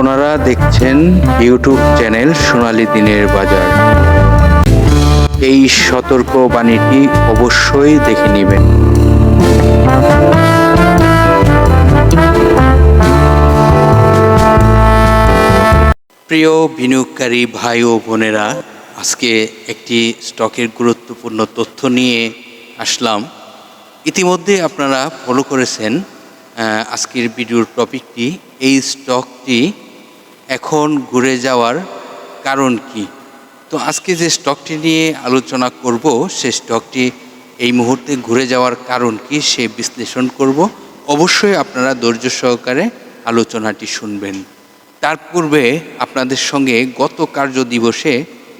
আপনারা দেখছেন YouTube channel সোনালি দিনের বাজার। এই সতর্ক বাণীটি অবশ্যই দেখে নেবেন। প্রিয় বিনিয়োগকারী ভাই ও বোনেরা, আজকে একটি স্টকের গুরুত্বপূর্ণ তথ্য নিয়ে আসলাম। ইতিমধ্যে আপনারা ফলো করেছেন আজকের ভিডিওর টপিকটি, এই স্টকটি এখন ঘুরে যাওয়ার কারণ কি? তো আজকে যে স্টকটি নিয়ে আলোচনা করব সে স্টকটি এই মুহূর্তে ঘুরে যাওয়ার কারণ কি সে বিশ্লেষণ করব। অবশ্যই আপনারা ধৈর্য সহকারে আলোচনাটি শুনবেন। তার পূর্বে আপনাদের সঙ্গে গত কার্য দিবসে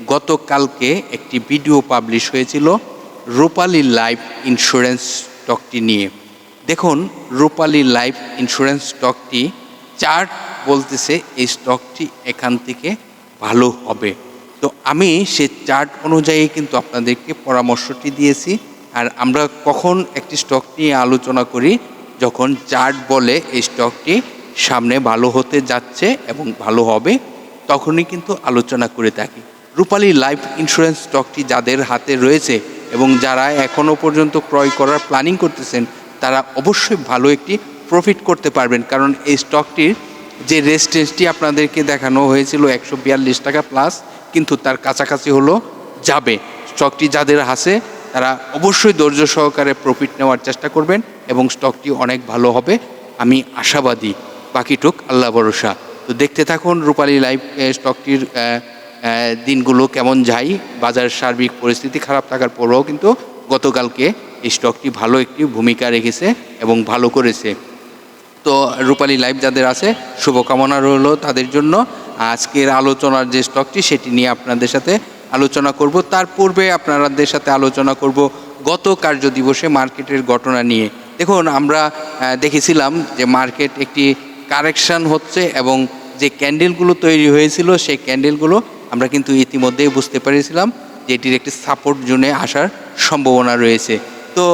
গতকালকে একটি ভিডিও পাবলিশ হয়েছিল রূপালী লাইফ ইন্স্যুরেন্স স্টকটি নিয়ে। দেখুন, রূপালী লাইফ ইন্স্যুরেন্স স্টকটি চার্ট বলতেছে, এই স্টকটি এখান থেকে ভালো হবে। তো আমি সে চার্ট অনুযায়ী কিন্তু আপনাদেরকে পরামর্শটি দিয়েছি। আর আমরা কখন একটি স্টক নিয়ে আলোচনা করি, যখন চার্ট বলে এই স্টকটি সামনে ভালো হতে যাচ্ছে এবং ভালো হবে, তখনই কিন্তু আলোচনা করে থাকি। রূপালী লাইফ ইন্স্যুরেন্স স্টকটি যাদের হাতে রয়েছে এবং যারা এখনও পর্যন্ত ক্রয় করার প্ল্যানিং করতেছেন, তারা অবশ্যই ভালো একটি প্রফিট করতে পারবেন। কারণ এই স্টকটির যে রেস্টেন্সটি আপনাদেরকে দেখানো হয়েছিল একশো বিয়াল্লিশ টাকা প্লাস কিন্তু তার কাছাকাছি হলো যাবে। স্টকটি যাদের হাসে তারা অবশ্যই ধৈর্য সহকারে প্রফিট নেওয়ার চেষ্টা করবেন এবং স্টকটি অনেক ভালো হবে। আমি আশাবাদী। বাকিটুক আল্লাহ ভরসা। তো দেখতে থাকুন রূপালী লাইফ স্টকটির দিনগুলো কেমন যায়। বাজার সার্বিক পরিস্থিতি খারাপ থাকার পরেও কিন্তু গতকালকে এই স্টকটি ভালো একটি ভূমিকা রেখেছে এবং ভালো করেছে। তো রূপালী লাইভ যাদের আছে, শুভকামনা রইল তাদের জন্য। আজকের আলোচনার যে স্টকটি সেটি নিয়ে আপনাদের সাথে আলোচনা করব। তার পূর্বে আপনাদের সাথে আলোচনা করব গত কার্য দিবসে মার্কেটের ঘটনা নিয়ে। দেখুন, আমরা দেখেছিলাম যে মার্কেট একটি কারেকশন হচ্ছে এবং যে ক্যান্ডেলগুলো তৈরি হয়েছিল, সেই ক্যান্ডেলগুলো আমরা কিন্তু ইতিমধ্যেই বুঝতে পেরেছিলাম যে এটির একটি সাপোর্ট জোনে আসার সম্ভাবনা রয়েছে। তো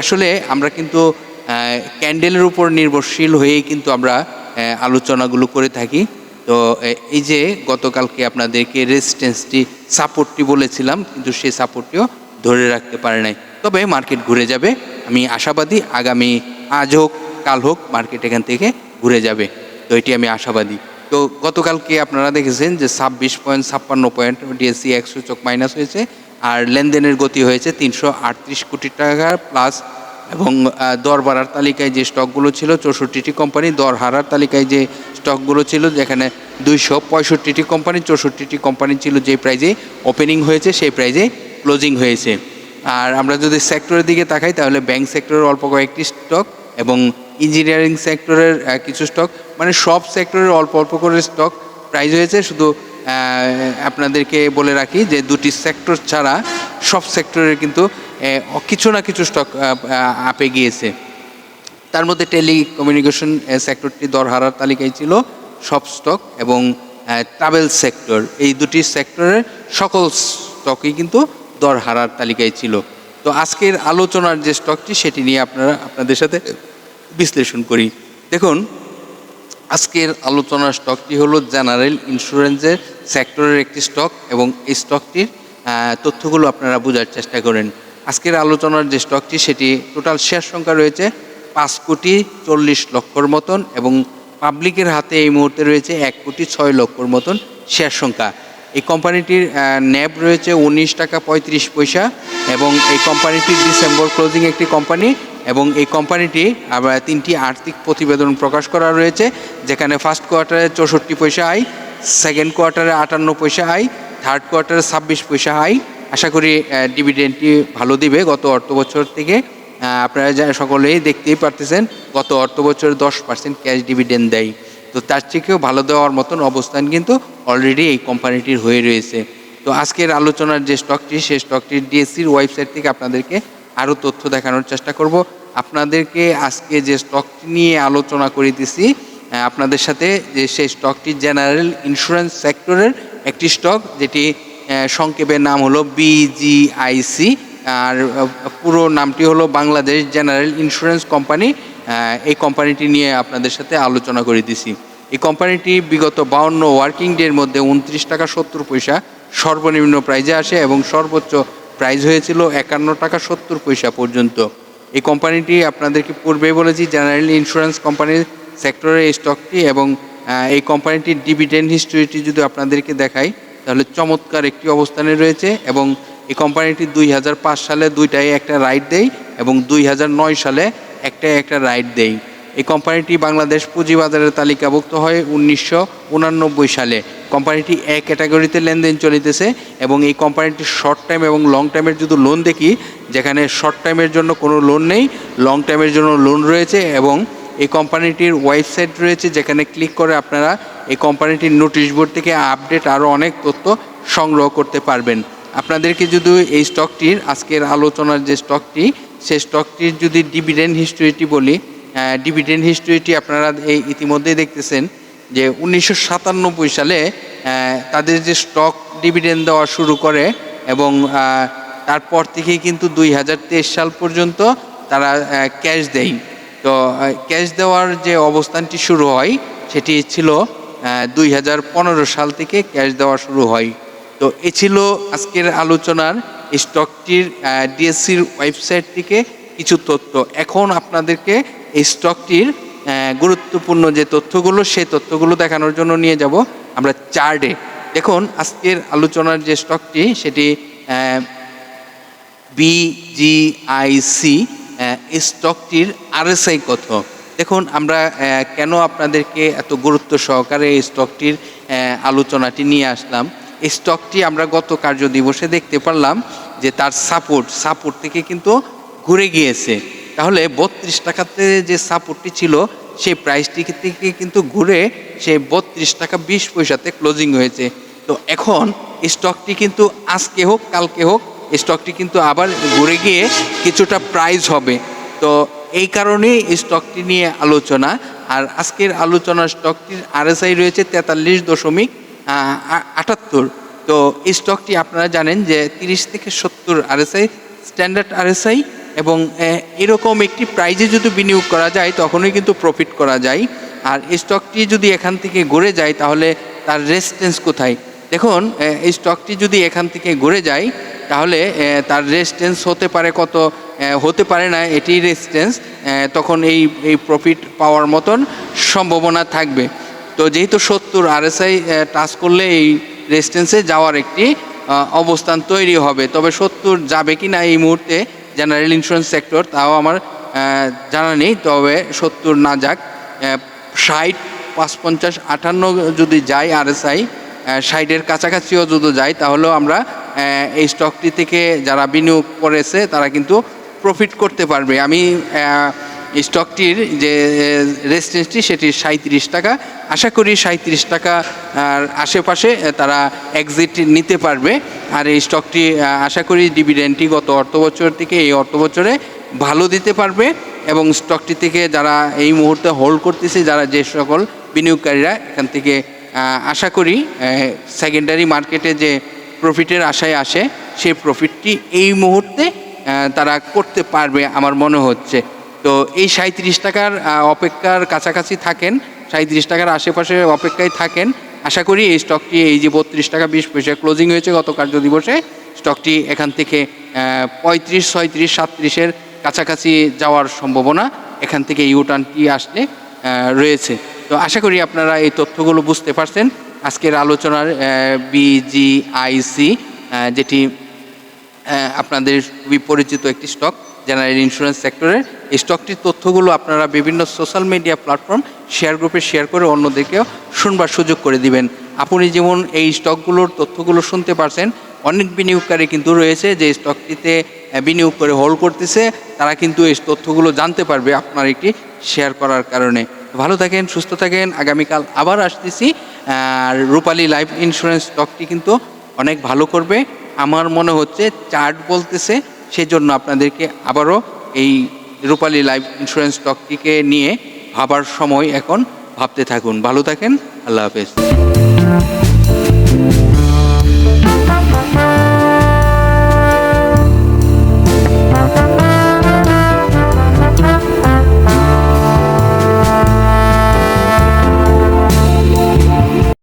আসলে আমরা কিন্তু ক্যান্ডেলের উপর নির্ভরশীল হয়েই কিন্তু আমরা আলোচনাগুলো করে থাকি। তো এই যে গতকালকে আপনাদেরকে রেজিস্ট্যান্সটি সাপোর্টটি বলেছিলাম, কিন্তু সেই সাপোর্টটিও ধরে রাখতে পারে নাই। তবে মার্কেট ঘুরে যাবে। আমি আশাবাদী, আগামী আজ হোক, কাল হোক, মার্কেট এখান থেকে ঘুরে যাবে। তো এটি আমি আশাবাদী। তো গতকালকে আপনারা দেখেছেন যে ছাব্বিশ পয়েন্ট ছাপ্পান্ন পয়েন্ট ডিএসসি একশো চোখ মাইনাস হয়েছে, আর লেনদেনের গতি হয়েছে তিনশো আটত্রিশ কোটি টাকা প্লাস এবং দর বাড়ার তালিকায় যে স্টকগুলো ছিল, চৌষট্টিটি কোম্পানি দর হারার তালিকায় যে স্টকগুলো ছিল, যেখানে দুইশো পঁয়ষট্টিটি কোম্পানি, চৌষট্টিটি কোম্পানি ছিল যে প্রাইজে ওপেনিং হয়েছে, সেই প্রাইজে ক্লোজিং হয়েছে। আর আমরা যদি সেক্টরের দিকে তাকাই, তাহলে ব্যাংক সেক্টরের অল্প কয়েকটি স্টক এবং ইঞ্জিনিয়ারিং সেক্টরের কিছু স্টক মানে সব সেক্টরের অল্প অল্প করে স্টক প্রাইজ হয়েছে। শুধু আপনাদেরকে বলে রাখি যে দুটি সেক্টর ছাড়া সব সেক্টরের কিন্তু কিছু না কিছু স্টক আপে গিয়েছে। তার মধ্যে টেলিকমিউনিকেশন সেক্টরটি দর হারার তালিকায় ছিল, সব স্টক এবং ট্রাভেল সেক্টর এই দুটি সেক্টরের সকল স্টকই কিন্তু দর হারার তালিকায় ছিল। তো আজকের আলোচনার যে স্টকটি সেটি নিয়ে আপনারা, আপনাদের সাথে বিশ্লেষণ করি। দেখুন, আজকের আলোচনার স্টকটি হলো জেনারেল ইন্স্যুরেন্সের সেক্টরের একটি স্টক এবং এই স্টকটির তথ্যগুলো আপনারা বোঝার চেষ্টা করেন। আজকের আলোচনার যে স্টকটি, সেটি টোটাল শেয়ার সংখ্যা রয়েছে পাঁচ কোটি চল্লিশ লক্ষর মতন এবং পাবলিকের হাতে এই মুহূর্তে রয়েছে এক কোটি ছয় লক্ষর মতন শেয়ার সংখ্যা। এই কোম্পানিটির ন্যাব রয়েছে উনিশ টাকা পঁয়ত্রিশ পয়সা এবং এই কোম্পানিটির ডিসেম্বর ক্লোজিং একটি কোম্পানি এবং এই কোম্পানিটি আবার তিনটি আর্থিক প্রতিবেদন প্রকাশ করা রয়েছে যেখানে ফার্স্ট কোয়ার্টারে চৌষট্টি পয়সা আয়, সেকেন্ড কোয়ার্টারে আটান্ন পয়সা আয়, থার্ড কোয়ার্টারে ছাব্বিশ পয়সা আয় আশা করি ডিভিডেন্ডটি ভালো দিবে গত অর্থ বছর থেকে। আপনারা যা সকলেই দেখতেই পারতেছেন, গত অর্থ বছরে দশ পার্সেন্ট ক্যাশ ডিভিডেন্ড দেয়। তো তার থেকেও ভালো দেওয়ার মতন অবস্থান কিন্তু অলরেডি এই কোম্পানিটির হয়ে রয়েছে। তো আজকের আলোচনার যে স্টকটি সেই স্টকটির ডিএসসির ওয়েবসাইট থেকে আপনাদেরকে আরও তথ্য দেখানোর চেষ্টা করব। আপনাদেরকে আজকে যে স্টকটি নিয়ে আলোচনা করিতেছি আপনাদের সাথে যে সেই স্টকটি জেনারেল ইন্স্যুরেন্স সেক্টরের একটি স্টক যেটি সংক্ষেপের নাম হলো বিজিআইসি আর পুরো নামটি হলো বাংলাদেশ জেনারেল ইন্স্যুরেন্স কোম্পানি। এই কোম্পানিটি নিয়ে আপনাদের সাথে আলোচনা করে দিছি। এই কোম্পানিটি বিগত বাউন্ন ওয়ার্কিং ডের মধ্যে উনত্রিশ টাকা সত্তর পয়সা সর্বনিম্ন প্রাইজে আসে এবং সর্বোচ্চ প্রাইজ হয়েছিল একান্ন টাকা সত্তর পয়সা পর্যন্ত। এই কোম্পানিটি আপনাদেরকে পূর্বেই বলেছি, জেনারেল ইন্স্যুরেন্স কোম্পানির সেক্টরের স্টকটি এবং এই কোম্পানিটির ডিভিডেন্ড হিস্ট্রিটি যদি আপনাদেরকে দেখাই তাহলে চমৎকার একটি অবস্থানে রয়েছে এবং এই কোম্পানিটি দুই হাজার পাঁচ সালে দুইটাই একটা রাইড দেয় এবং দুই হাজার নয় সালে একটাই একটা রাইড দেয়। এই কোম্পানিটি বাংলাদেশ পুঁজিবাজারের তালিকাভুক্ত হয় উনিশশো সালে। কোম্পানিটি এক ক্যাটাগরিতে লেনদেন চলিতেছে এবং এই কোম্পানিটির শর্ট টাইম এবং লং টাইমের যদি লোন দেখি, যেখানে শর্ট টাইমের জন্য কোনো লোন নেই লং টাইমের জন্য লোন রয়েছে এবং এই কোম্পানিটির ওয়েবসাইট রয়েছে, যেখানে ক্লিক করে আপনারা এই কোম্পানিটির নোটিশ বোর্ড থেকে আপডেট আরও অনেক তথ্য সংগ্রহ করতে পারবেন। আপনাদেরকে যদি এই স্টকটির আজকের আলোচনার যে স্টকটি সেই স্টকটির যদি ডিভিডেন্ড হিস্ট্রিটি বলি ডিভিডেন্ড হিস্ট্রিটি আপনারা এই ইতিমধ্যেই দেখতেছেন যে উনিশশো সাতানব্বই সালে তাদের যে স্টক ডিভিডেন্ড দেওয়া শুরু করে এবং তারপর থেকেই কিন্তু দুই হাজার তেইশ সাল পর্যন্ত তারা ক্যাশ দেয়। তো ক্যাশ দেওয়ার যে অবস্থানটি শুরু হয়, সেটি ছিল দুই হাজার পনেরো সাল থেকে ক্যাশ দেওয়া শুরু হয়। তো, এ ছিল আজকের আলোচনার স্টকটির ডিএসসির ওয়েবসাইট থেকে কিছু তথ্য। এখন আপনাদেরকে এই স্টকটির গুরুত্বপূর্ণ যে তথ্যগুলো, সেই তথ্যগুলো দেখানোর জন্য নিয়ে যাব আমরা চার্টে। দেখুন, আজকের আলোচনার যে স্টকটি, সেটি বিজিআইসি স্টকটির আরএসআই কত? দেখুন, আমরা কেন আপনাদেরকে এত গুরুত্ব সহকারে এই স্টকটির আলোচনাটি নিয়ে আসলাম? এই স্টকটি আমরা গত কার্য দিবসে দেখতে পারলাম যে তার সাপোর্ট সাপোর্ট থেকে কিন্তু ঘুরে গিয়েছে। তাহলে বত্রিশ টাকাতে যে সাপোর্টটি ছিল, সেই প্রাইসটি থেকে কিন্তু ঘুরে সে বত্রিশ টাকা বিশ পয়সাতে ক্লোজিং হয়েছে। তো এখন স্টকটি কিন্তু আজকে হোক, কালকে হোক স্টকটি কিন্তু আবার ঘুরে গিয়ে কিছুটা প্রাইস হবে। তো এই কারণেই স্টকটি নিয়ে আলোচনা। আর আজকের আলোচনার স্টকটির আরএসআই রয়েছে তেতাল্লিশ দশমিক আটাত্তর। তো এই স্টকটি আপনারা জানেন যে তিরিশ থেকে সত্তর আরএসআই স্ট্যান্ডার্ড আরএসআই এবং এরকম একটি প্রাইজে যদি বিনিয়োগ করা যায় তখনই কিন্তু প্রফিট করা যায়। আর এই স্টকটি যদি এখান থেকে গড়ে যায় তাহলে তার রেসিস্টেন্স কোথায়? দেখুন এই স্টকটি যদি এখান থেকে গড়ে যায় তাহলে তার রেসিস্টেন্স হতে পারে কত? হতে পারে না, এটি রেসিস্টেন্স তখন এই এই প্রফিট পাওয়ার মতন সম্ভাবনা থাকবে। তো যেহেতু সত্তর আরএসআই টাচ করলে এই রেসিস্টেন্সে যাওয়ার একটি অবস্থান তৈরি হবে। তবে সত্তর যাবে কি না এই মুহূর্তে জেনারেল ইন্স্যুরেন্স সেক্টর তাও আমার জানা নেই। তবে সত্তর না যাক ষাট পাঁচ পঞ্চাশ আটান্ন যদি যায় আরএসআই ষাটের কাছাকাছিও যদি যায়, তাহলেও আমরা এই স্টকটি থেকে যারা বিনিয়োগ করেছে, তারা কিন্তু প্রফিট করতে পারবে। আমি স্টকটির যে রেসিডেন্সটি সেটি সাঁত্রিশ টাকা। আশা করি সাঁত্রিশ টাকা, আর আশেপাশে তারা এক্সিট নিতে পারবে। আর এই স্টকটি আশা করি ডিভিডেন্টটি গত অর্থ বছর থেকে এই অর্থ বছরে ভালো দিতে পারবে। এবং স্টকটি থেকে যারা এই মুহূর্তে হোল্ড করতেছে, যারা যে সকল বিনিয়োগকারীরা, এখান থেকে আশা করি সেকেন্ডারি মার্কেটে যে প্রফিটের আশায় আসে, সেই প্রফিটটি এই মুহূর্তে তারা করতে পারবে আমার মনে হচ্ছে। তো এই সাঁত্রিশ টাকার অপেক্ষার কাছাকাছি থাকেন। সাঁত্রিশ টাকার আশেপাশে অপেক্ষায় থাকেন। আশা করি এই স্টকটি এই যে বত্রিশ টাকা বিশ পয়সা ক্লোজিং হয়েছে গত কার্য দিবসে স্টকটি এখান থেকে পঁয়ত্রিশ, ছয়ত্রিশ, সাতত্রিশের কাছাকাছি যাওয়ার সম্ভাবনা এখান থেকে ইউটার্নটি আসলে রয়েছে। তো আশা করি আপনারা এই তথ্যগুলো বুঝতে পারছেন। আজকের আলোচনার বিজিআইসি যেটি আপনাদের খুবই পরিচিত একটি স্টক জেনারেল ইন্স্যুরেন্স সেক্টরের এই স্টকটির তথ্যগুলো আপনারা বিভিন্ন সোশ্যাল মিডিয়া প্ল্যাটফর্ম শেয়ার গ্রুপে শেয়ার করে অন্যদেরকেও শুনবার সুযোগ করে দিবেন। আপনি যেমন এই স্টকগুলোর তথ্যগুলো শুনতে পারছেন, অনেক বিনিয়োগকারী কিন্তু রয়েছে যে স্টকটিতে বিনিয়োগ করে হোল্ড করতেছে। তারা কিন্তু এই তথ্যগুলো জানতে পারবে আপনার একটি শেয়ার করার কারণে। ভালো থাকেন, সুস্থ থাকেন। আগামীকাল আবার আসতেছি। আর রূপালী লাইফ ইন্স্যুরেন্স স্টকটি কিন্তু অনেক ভালো করবে। আমার মনে হচ্ছে চার্ট বলতেছে, সেজন্য আপনাদেরকে আবারও এই রূপালী লাইফ ইন্স্যুরেন্স স্টকটিকে নিয়ে ভাবার সময় এখন ভাবতে থাকুন। ভালো থাকেন, আল্লাহ হাফেজ।